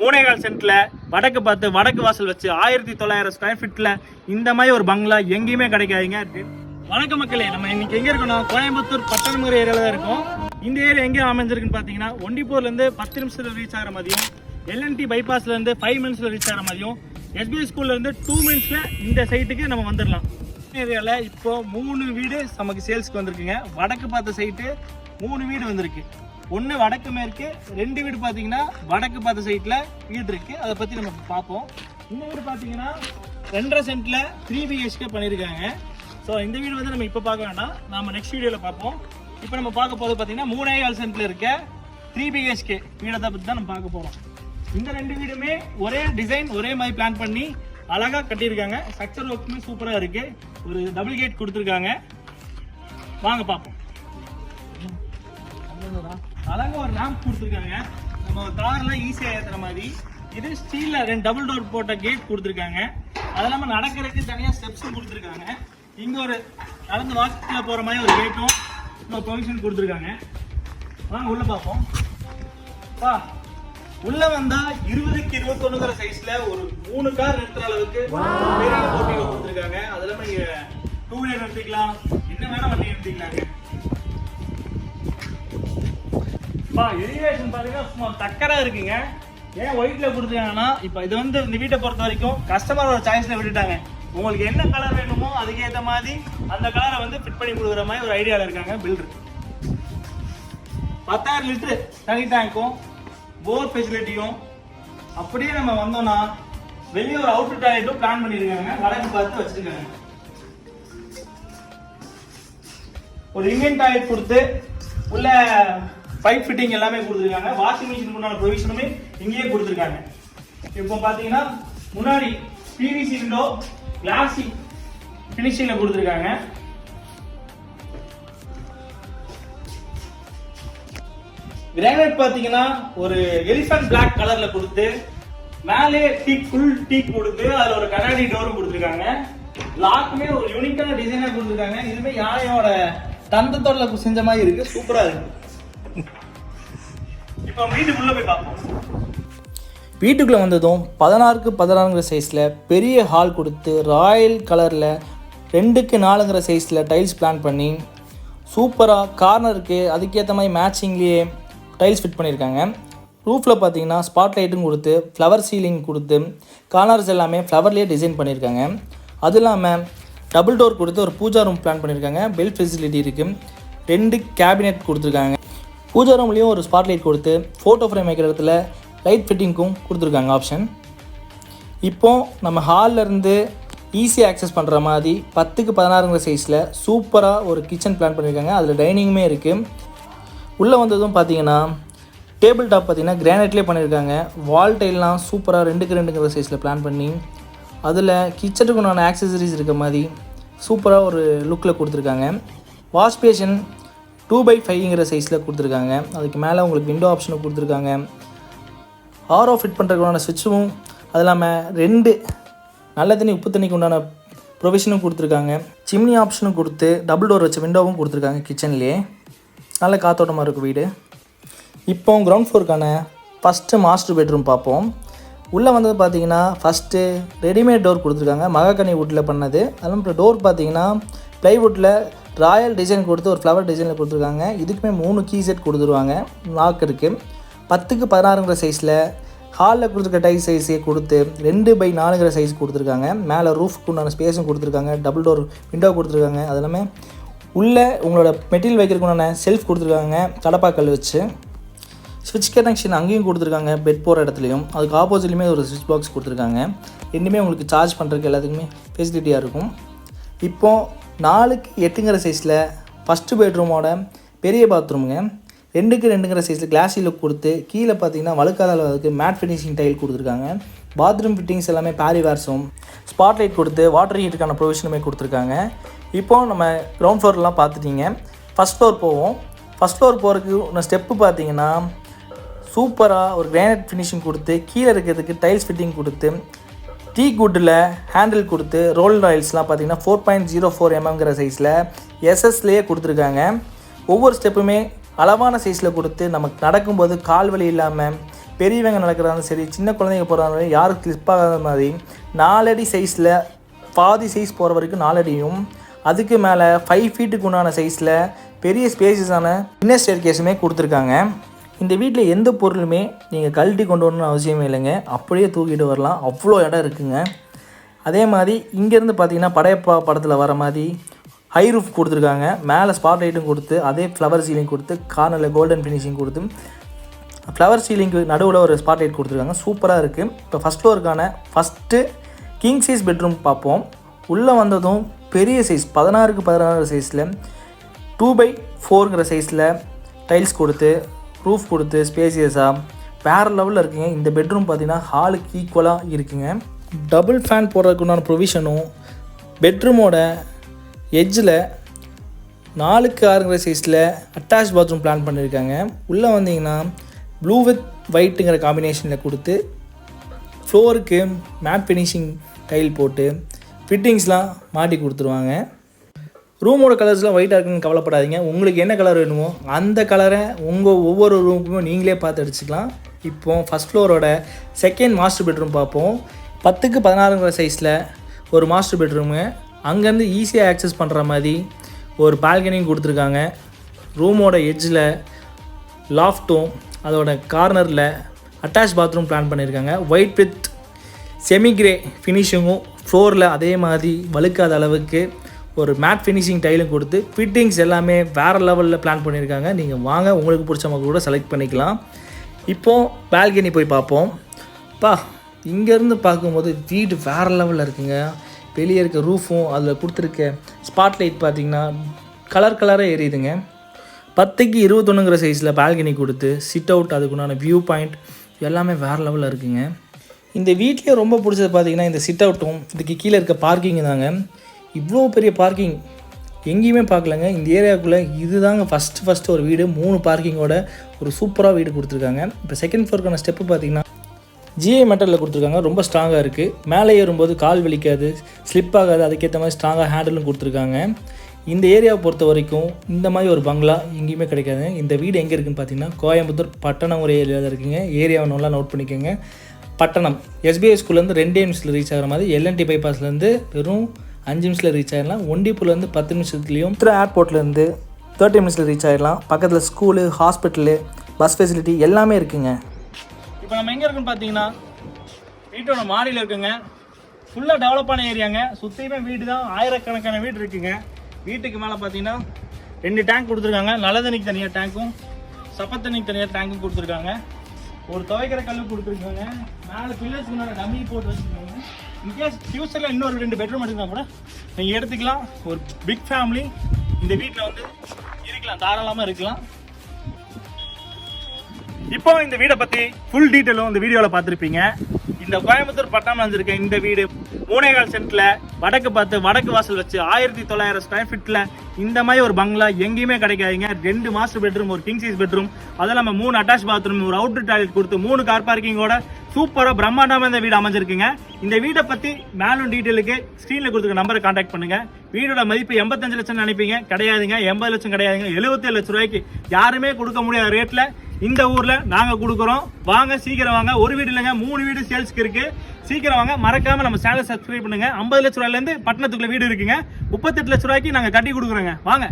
மூனேகால் சென்ட்ல வடக்கு பார்த்து வடக்கு வாசல் வச்சு ஆயிரத்தி தொள்ளாயிரம் ஸ்கொயர் ஃபீட்ல இந்த மாதிரி ஒரு பங்களா எங்கேயுமே கிடைக்காதுங்க. வணக்க மக்களே நம்ம இன்னைக்கு எங்க இருக்கணும்? கோயம்புத்தூர் பட்டணமுறை ஏரியால தான் இருக்கோம். இந்த ஏரியா எங்கே அமைஞ்சிருக்குன்னு பாத்தீங்கன்னா ஒண்டிப்பூர்ல இருந்து பத்து நிமிஷத்துல ரீச் ஆகிற மாதிரியும் எல்என்டி பைபாஸ்ல இருந்து ஃபைவ் மினிட்ஸ்ல ரீச் ஆகிற மாதிரியும் எஸ்பிஐ ஸ்கூல்ல இருந்து டூ மினிட்ஸ்ல இந்த சைட்டுக்கு நம்ம வந்துடலாம். ஏரியால இப்போ மூணு வீடு நமக்கு சேல்ஸ்க்கு வந்திருக்குங்க. வடக்கு பார்த்த சைட்டு மூணு வீடு வந்திருக்கு. ஒன்று வடக்கு மேற்கு ரெண்டு வீடு பார்த்தீங்கன்னா வடக்கு பார்த்த சைட்டில் வீடு இருக்கு. அதை பற்றி நம்ம பார்ப்போம். இந்த வீடு பார்த்தீங்கன்னா ரெண்டரை சென்ட்டில் த்ரீ பிஹெச்கே பண்ணியிருக்காங்க ஸோ இந்த வீடு வந்து நம்ம இப்போ பார்க்க வேண்டாம். நம்ம நெக்ஸ்ட் வீடியோவில் பார்ப்போம். இப்போ நம்ம பார்க்க போகிறது பார்த்தீங்கன்னா மூணே கால் சென்ட்ல இருக்க த்ரீ பிஹெச்கே வீடை பற்றி தான் நம்ம பார்க்க போகிறோம் இந்த ரெண்டு வீடுமே ஒரே டிசைன் ஒரே மாதிரி பிளான் பண்ணி அழகாக கட்டியிருக்காங்க. ஸ்ட்ரக்சர் ஒர்க்குமே சூப்பராக இருக்குது ஒரு டபுள் கேட் கொடுத்துருக்காங்க. வாங்க பார்ப்போம். அழகா ஒரு லேம்ப் கொடுத்துருக்காங்க. நம்ம கார்லாம் ஈஸியாக ஏற்றுற மாதிரி. இது ஸ்டீலில் ரெண்டு டபுள் டோர் போட்ட கேட் கொடுத்துருக்காங்க. அது இல்லாமல் நடக்கிறதுக்கு தனியாக ஸ்டெப்ஸும் கொடுத்துருக்காங்க. இங்கே ஒரு நடந்து வாக்கில் போகிற மாதிரி ஒரு கேட்டும் இன்னொரு ப்ரொவிஷன் கொடுத்துருக்காங்க. வாங்க உள்ள பார்ப்போம். பா உள்ள வந்தா இருபதுக்கு இருபத்தொன்னுங்கிற சைஸ்ல ஒரு மூணு கார் நிறுத்துற அளவுக்கு போட்டிகள் கொடுத்துருக்காங்க. அது இல்லாம நீங்க டூ வீலர் நிறுத்திக்கலாம். என்ன வேணா வண்டி பா எரிவேஷன் பாத்தீங்கன்னா சும்மா இருக்குங்க. ஏன் ஒயிட்ல கொடுத்துருக்காங்கன்னா இப்போ இது வந்து இந்த வீட்டை பொறுத்த வரைக்கும் கஸ்டமரோட சாய்ஸ்ல விட்டுட்டாங்க. உங்களுக்கு என்ன கலர் வேணுமோ அதுக்கேற்ற மாதிரி அந்த கலரை வந்து ஃபிட் பண்ணி கொடுக்குற மாதிரி ஒரு ஐடியாவில் இருக்காங்க பில்டர் பத்தாயிரம் லிட்டரு தனி டேங்க்கும் போர் ஃபெசிலிட்டியும் அப்படியே நம்ம வந்தோம்னா வெளியே ஒரு அவுட் டாய்லெட்டும் பிளான் பண்ணியிருக்காங்க வடக்கு பார்த்து வச்சிருக்காங்க. ஒரு இந்தியன் டாய்லெட் கொடுத்து உள்ள பைப் ஃபிட்டிங் எல்லாமே கொடுத்துருக்காங்க. வாஷிங் மிஷின் முன்னாடி ப்ரொவிஷனுமே இங்கேயே கொடுத்துருக்காங்க. இப்போ பார்த்தீங்கன்னா முன்னாடி பிவிசி விண்டோ கிளாசி ஃபினிஷிங்கில் கொடுத்துருக்காங்க. கிரானைட் பார்த்தீங்கன்னா ஒரு எலிஃபண்ட் பிளாக் கலரில் கொடுத்து மேலே டீக் ஃபுல் டீக் கொடுத்து அதில் ஒரு கண்ணாடி டோரும் கொடுத்துருக்காங்க. லாக்குமே ஒரு யூனிக்கான டிசைனாக கொடுத்துருக்காங்க. இதுவுமே யானையோட தந்தத்தோட செஞ்ச மாதிரி இருக்கு. சூப்பராக இருக்கு. இப்போ போய் பார்ப்போம். வீட்டுக்குள்ளே வந்ததும் பதினாறுக்கு பதினாறுங்கிற சைஸில் பெரிய ஹால் கொடுத்து ராயல் கலரில் ரெண்டுக்கு நாலுங்கிற சைஸில் டைல்ஸ் பிளான் பண்ணி சூப்பராக கார்னருக்கு அதுக்கேற்ற மாதிரி மேட்சிங்லேயே டைல்ஸ் ஃபிட் பண்ணியிருக்காங்க ரூஃபில் பார்த்தீங்கன்னா ஸ்பாட் லைட்டும் கொடுத்து ஃப்ளவர் சீலிங் கொடுத்து கார்னர்ஸ் எல்லாமே ஃப்ளவர்லேயே டிசைன் பண்ணியிருக்காங்க அதுவும் இல்லாமல் டபுள் டோர் கொடுத்து ஒரு பூஜா ரூம் பிளான் பண்ணியிருக்காங்க பெல் ஃபெசிலிட்டி இருக்குது ரெண்டு கேபினெட் கொடுத்துருக்காங்க. பூஜா ரூம்லேயும் ஒரு ஸ்பாட் லைட் கொடுத்து ஃபோட்டோ ஃப்ரேம் வைக்கிற இடத்துல லைட் ஃபிட்டிங்க்கும் கொடுத்துருக்காங்க ஆப்ஷன் இப்போ நம்ம ஹால்ல இருந்து ஈஸியாக ஆக்சஸ் பண்ணுற மாதிரி பத்துக்கு பதினாறுங்கிற சைஸில் சூப்பராக ஒரு கிச்சன் பிளான் பண்ணியிருக்காங்க அதில் டைனிங்குமே இருக்குது உள்ளே வந்ததும் பார்த்தீங்கன்னா டேபிள் டாப் பார்த்தீங்கன்னா கிரானைட்லேயே பண்ணியிருக்காங்க வால் டைல்லாம் சூப்பராக ரெண்டுக்கு ரெண்டுங்கிற சைஸில் பிளான் பண்ணி அதில் கிச்சனுக்கு நான் ஆக்சசரிஸ் இருக்க மாதிரி சூப்பராக ஒரு லுக்கில் கொடுத்துருக்காங்க. வாஷ் பேஷன் டூ பை ஃபைவ்ங்கிற சைஸில் கொடுத்துருக்காங்க. அதுக்கு மேலே உங்களுக்கு விண்டோ ஆப்ஷனும் கொடுத்துருக்காங்க. ஆரோ ஃபிட் பண்ணுறதுக்கான சுவிட்சும் அது இல்லாமல் ரெண்டு நல்ல தண்ணி உப்பு தண்ணிக்கு உண்டான ப்ரொவிஷனும் கொடுத்துருக்காங்க. சிம்னி ஆப்ஷனும் கொடுத்து டபுள் டோர் வச்ச விண்டோவும் கொடுத்துருக்காங்க கிச்சன்லேயே நல்ல காத்தோட்டமாக இருக்கும் வீடு. இப்போ கிரவுண்ட் ஃப்ளோருக்கான ஃபஸ்ட்டு மாஸ்டர் பெட்ரூம் பார்ப்போம். உள்ளே வந்தது பார்த்தீங்கன்னா ஃபஸ்ட்டு ரெடிமேட் டோர் கொடுத்துருக்காங்க. மகாக்கனி வுட்டில் பண்ணது. அதுவும் டோர் பார்த்தீங்கன்னா ப்ளைவுட்டில் ராயல் டிசைன் கொடுத்து ஒரு ஃப்ளவர் டிசைனில் கொடுத்துருக்காங்க. இதுக்குமே மூணு கீ செட் கொடுத்துருவாங்க. லாக் இருக்குது பத்துக்கு பதினாறுங்கிற சைஸில் ஹாலில் கொடுத்துருக்க டை சைஸே கொடுத்து ரெண்டு பை நாலுங்கிற சைஸ் கொடுத்துருக்காங்க. மேலே ரூஃப்க்கு உண்டான ஸ்பேஸும் கொடுத்துருக்காங்க. டபுள் டோர் விண்டோ கொடுத்துருக்காங்க. அது எல்லாமே உள்ளே உங்களோட மெட்டீரியல் வைக்கிறதுக்கு உண்டான செல்ஃப் கொடுத்துருக்காங்க. கடப்பாக்கல் வச்சு. ஸ்விட்ச் கனெக்ஷன் அங்கேயும் கொடுத்துருக்காங்க. பெட் போகிற இடத்துலையும். அதுக்கு ஆப்போசிட்லேயுமே ஒரு ஸ்விட்ச் பாக்ஸ் கொடுத்துருக்காங்க. ரெண்டுமே உங்களுக்கு சார்ஜ் பண்ணுறதுக்கு எல்லாத்துக்குமே ஃபெசிலிட்டியாக இருக்கும். இப்போது நாலுக்கு எட்டுங்கிற சைஸில் ஃபஸ்ட்டு பெட்ரூமோட பெரிய பாத்ரூமுங்க ரெண்டுக்கு ரெண்டுங்கிற சைஸில் கிளாஸி லுக் கொடுத்து கீழே பார்த்தீங்கன்னா வழுக்காத அளவுக்கு மேட் ஃபினிஷிங் டைல் கொடுத்துருக்காங்க. பாத்ரூம் ஃபிட்டிங்ஸ் எல்லாமே பேரி வேர்ஸும் ஸ்பாட் லைட் கொடுத்து வாட்டர் ஹீட்டுக்கான ப்ரொவிஷனுமே கொடுத்துருக்காங்க. இப்போ நம்ம கிரவுண்ட் ஃப்ளோர்லாம் பார்த்துட்டீங்க. ஃபஸ்ட் ஃப்ளோர் போவோம். ஃபஸ்ட் ஃப்ளோர் போகிறதுக்கு ஸ்டெப்பு பார்த்தீங்கன்னா சூப்பராக ஒரு கிரானைட் ஃபினிஷிங் கொடுத்து கீழே இருக்கிறதுக்கு டைல்ஸ் ஃபிட்டிங் கொடுத்து டீ குட்டில் ஹேண்டில் கொடுத்து ரோல் ராயில்ஸ்லாம் பார்த்தீங்கன்னா ஃபோர் பாயிண்ட் ஜீரோ ஃபோர் எம்எம்ங்கிற சைஸில் எஸ்எஸ்லேயே கொடுத்துருக்காங்க. ஒவ்வொரு ஸ்டெப்புமே அளவான சைஸில் கொடுத்து நமக்கு நடக்கும்போது கால் வலி இல்லாமல் பெரியவங்க நடக்கிறாலும் சரி சின்ன குழந்தைங்க போகிறாலும் யாரும் ஸ்லிப் ஆகாத மாதிரி நாலடி சைஸில் பாதி சைஸ் போகிற வரைக்கும் நாலடியும் அதுக்கு மேலே ஃபைவ் ஃபீட்டுக்கு உண்டான சைஸில் பெரிய ஸ்பேசஸான இன்னர் ஸ்டேர் கேஸுமே கொடுத்துருக்காங்க. இந்த வீட்டில் எந்த பொருளுமே நீங்கள் கழட்டி கொண்டு வரணும்னு அவசியமே இல்லைங்க. அப்படியே தூக்கிட்டு வரலாம். அவ்வளோ இடம் இருக்குங்க. அதே மாதிரி இங்கேருந்து பார்த்தீங்கன்னா படையப்பா படத்தில் வர மாதிரி ஹை ரூஃப் கொடுத்துருக்காங்க. மேலே ஸ்பாட் லைட்டும் கொடுத்து அதே ஃப்ளவர் சீலிங் கொடுத்து கார்னரில் கோல்டன் ஃபினிஷிங் கொடுத்து ஃப்ளவர் சீலிங்க்கு நடுவில் ஒரு ஸ்பாட் லைட் கொடுத்துருக்காங்க. சூப்பராக இருக்குது இப்போ ஃபஸ்ட் ஃப்ளோருக்கான ஃபஸ்ட்டு கிங் சைஸ் பெட்ரூம் பார்ப்போம். உள்ளே வந்ததும் பெரிய சைஸ் பதினாறுக்கு பதினாறு சைஸில் டூ பை ஃபோருங்கிற சைஸில் டைல்ஸ் கொடுத்து ரூஃப் கொடுத்து ஸ்பேசியஸாக வேறு லெவலில் இருக்குங்க. இந்த பெட்ரூம் பார்த்தீங்கன்னா ஹாலுக்கு ஈக்குவலாக இருக்குங்க. டபுள் ஃபேன் போடுறதுக்கு உண்டான ப்ரொவிஷனும் பெட்ரூமோட எட்ஜில் நாலுக்கு ஆறுங்கிற சைஸில் அட்டாச் பாத்ரூம் பிளான் பண்ணியிருக்காங்க. உள்ளே வந்தீங்கன்னா ப்ளூ வித் ஒயிட்டுங்கிற காம்பினேஷனில் கொடுத்து ஃப்ளோருக்கு மேட் ஃபினிஷிங் டைல் போட்டு ஃபிட்டிங்ஸ்லாம் மாட்டி கொடுத்துருவாங்க. ரூமோட கலர்ஸ்லாம் ஒயிட்டாக இருக்குன்னு கவலைப்படாதீங்க. உங்களுக்கு என்ன கலர் வேணுமோ அந்த கலரை உங்கள் ஒவ்வொரு ரூமுக்குமே நீங்களே பார்த்து அடிச்சுக்கலாம் இப்போ ஃபஸ்ட் ஃப்ளோரோட செகண்ட் மாஸ்டர் பெட்ரூம் பார்ப்போம். பத்துக்கு பதினாறுங்கிற சைஸில் ஒரு மாஸ்டர் பெட்ரூமு அங்கேருந்து ஈஸியாக ஆக்சஸ் பண்ணுற மாதிரி ஒரு பால்கனியும் கொடுத்துருக்காங்க. ரூமோட எட்ஜில் லாஃப்ட்டும் அதோட கார்னரில் அட்டாச் பாத்ரூம் பிளான் பண்ணியிருக்காங்க ஒயிட் வித் செமி கிரே ஃபினிஷிங்கும் ஃப்ளோரில் அதே மாதிரி வழுக்காத அளவுக்கு ஒரு மேட் ஃபினிஷிங் டைலும் கொடுத்து ஃபிட்டிங்ஸ் எல்லாமே வேறு லெவலில் பிளான் பண்ணியிருக்காங்க. நீங்கள் வாங்க உங்களுக்கு பிடிச்ச மாதிரி கூட செலக்ட் பண்ணிக்கலாம். இப்போது பால்கனி போய் பார்ப்போம். பா இங்கேருந்து பார்க்கும்போது வீடு வேறு லெவலில் இருக்குங்க. வெளியே இருக்க ரூஃபும் அதில் கொடுத்துருக்க ஸ்பாட் லைட் பார்த்திங்கன்னா கலர் கலராக எரியுதுங்க. பத்துக்கு இருபத்தொன்னுங்கிற சைஸில் பால்கனி கொடுத்து சிட் அவுட் அதுக்குண்டான வியூ பாயிண்ட் எல்லாமே வேறு லெவலில் இருக்குங்க. இந்த வீட்லேயே ரொம்ப பிடிச்சது பார்த்தீங்கன்னா இந்த சிட் அவுட்டும் இதுக்கு கீழே இருக்க பார்க்கிங் தாங்க. இவ்வளோ பெரிய பார்க்கிங் எங்கேயுமே பார்க்கலங்க. இந்த ஏரியாவுக்குள்ளே இதுதாங்க ஃபஸ்ட்டு ஃபஸ்ட்டு ஒரு வீடு. மூணு பார்க்கிங்கோட ஒரு சூப்பராக வீடு கொடுத்துருக்காங்க. இப்போ செகண்ட் ஃப்ளோருக்கான ஸ்டெப்பு பார்த்தீங்கன்னா ஜிஐ மெட்டலில் கொடுத்துருக்காங்க. ரொம்ப ஸ்ட்ராங்காக இருக்குது மேலே ஏறும்போது கால் வலிக்காது ஸ்லிப் ஆகாது. அதுக்கேற்ற மாதிரி ஸ்ட்ராங்காக ஹேண்டிலும் கொடுத்துருக்காங்க. இந்த ஏரியாவை பொறுத்த வரைக்கும் இந்த மாதிரி ஒரு பங்களா எங்கேயுமே கிடைக்காது. இந்த வீடு எங்கே இருக்குதுன்னு பார்த்தீங்கன்னா கோயம்புத்தூர் பட்டணம் ஒரு ஏரியாவில் இருக்குங்க. ஏரியாவை நல்லா நோட் பண்ணிக்கோங்க. பட்டணம். எஸ்பிஐ ஸ்கூல்லேருந்து ரெண்டே நிமிஷத்தில் ரீச் ஆகிற மாதிரி எல்என்டி பைபாஸ்லேருந்து வெறும் அஞ்சு நிமிஷத்தில் ரீச் ஆகிடலாம் ஒண்டிப்பூர்லேருந்து பத்து நிமிஷத்துலேயும் உத்திர ஏர்போர்ட்லேருந்து தேர்ட்டி மினிட்ஸில் ரீச் ஆகிடலாம் பக்கத்தில் ஸ்கூலு ஹாஸ்பிட்டலு பஸ் ஃபெசிலிட்டி எல்லாமே இருக்குங்க. இப்போ நம்ம எங்கே இருக்குன்னு பார்த்தீங்கன்னா வீட்டோட மாடியில் இருக்குங்க. ஃபுல்லாக டெவலப்பான ஏரியாங்க சுற்றியுமே வீடு தான் ஆயிரக்கணக்கான வீடு இருக்குங்க. வீட்டுக்கு மேலே பார்த்தீங்கன்னா ரெண்டு டேங்க் கொடுத்துருக்காங்க. நல்ல தண்ணிக்கு தனியாக டேங்க்கும் சப்ப தண்ணிக்கு தனியாக டேங்க்கும் கொடுத்துருக்காங்க. ஒரு துவைக்கிற கல்லு கொடுத்துருக்காங்க. மேலே பில்லர்ஸ்க்கு முன்னாடி டம்மி போட்டு வச்சுருக்காங்க. இன்கேஸ் ஃபியூச்சரில் இன்னொரு ரெண்டு பெட்ரூம் எடுத்துக்கலாம் கூட. நீங்கள் எடுத்துக்கலாம். ஒரு பிக் ஃபேமிலி இந்த வீட்டில் வந்து இருக்கலாம். தாராளமாக இருக்கலாம். இப்போ இந்த வீடை பற்றி ஃபுல் டீட்டெயிலும் இந்த வீடியோவில் பார்த்துருப்பீங்க. இந்த கோயம்புத்தூர் பட்டாமல் வந்திருக்க இந்த வீடு மூணேகால் சென்ட்ல வடக்கு பார்த்து வடக்கு வாசல் வச்சு ஆயிரத்தி தொள்ளாயிரம் ஸ்கொயர் ஃபீட்டில் இந்த மாதிரி ஒரு பங்களா எங்கேயுமே கிடைக்காதுங்க. ரெண்டு மாஸ்டர் பெட்ரூம் ஒரு கிங் சைஸ் பெட்ரூம் அதில் நம்ம மூணு அட்டாச் பாத்ரூம் ஒரு அவுட்டர் டாய்லெட் கொடுத்து மூணு கார் பார்க்கிங்கோட சூப்பராக பிரம்மாண்டமாக இந்த வீடு அமைஞ்சிருக்குங்க. இந்த வீடை பற்றி மேலும் டீட்டெயிலுக்கு ஸ்க்ரீனில் கொடுத்துருக்க நம்பரை காண்டாக்ட் பண்ணுங்க. வீடோட மதிப்பு எண்பத்தஞ்சு லட்சம் நினைப்பீங்க. கிடையாதுங்க. எண்பது லட்சம் கிடையாதுங்க. எழுபத்தேழு லட்ச ரூபாய்க்கு யாருமே கொடுக்க முடியாத ரேட்டில் இந்த ஊரில் நாங்கள் கொடுக்குறோம். வாங்க சீக்கிரம் வாங்க. ஒரு வீடு இல்லைங்க. மூணு வீடு சேல்ஸ்க்கு இருக்குது சீக்கிரம் வாங்க. மறக்காமல் நம்ம சேனல் சப்ஸ்கிரைப் பண்ணுங்க. ஐம்பது லட்ச ரூபாயிலேருந்து பட்டணத்துக்குள்ள வீடு இருக்குங்க. முப்பத்தெட்டு லட்ச ரூபாய்க்கு நாங்கள் கட்டி கொடுக்குறோங்க. வாங்க.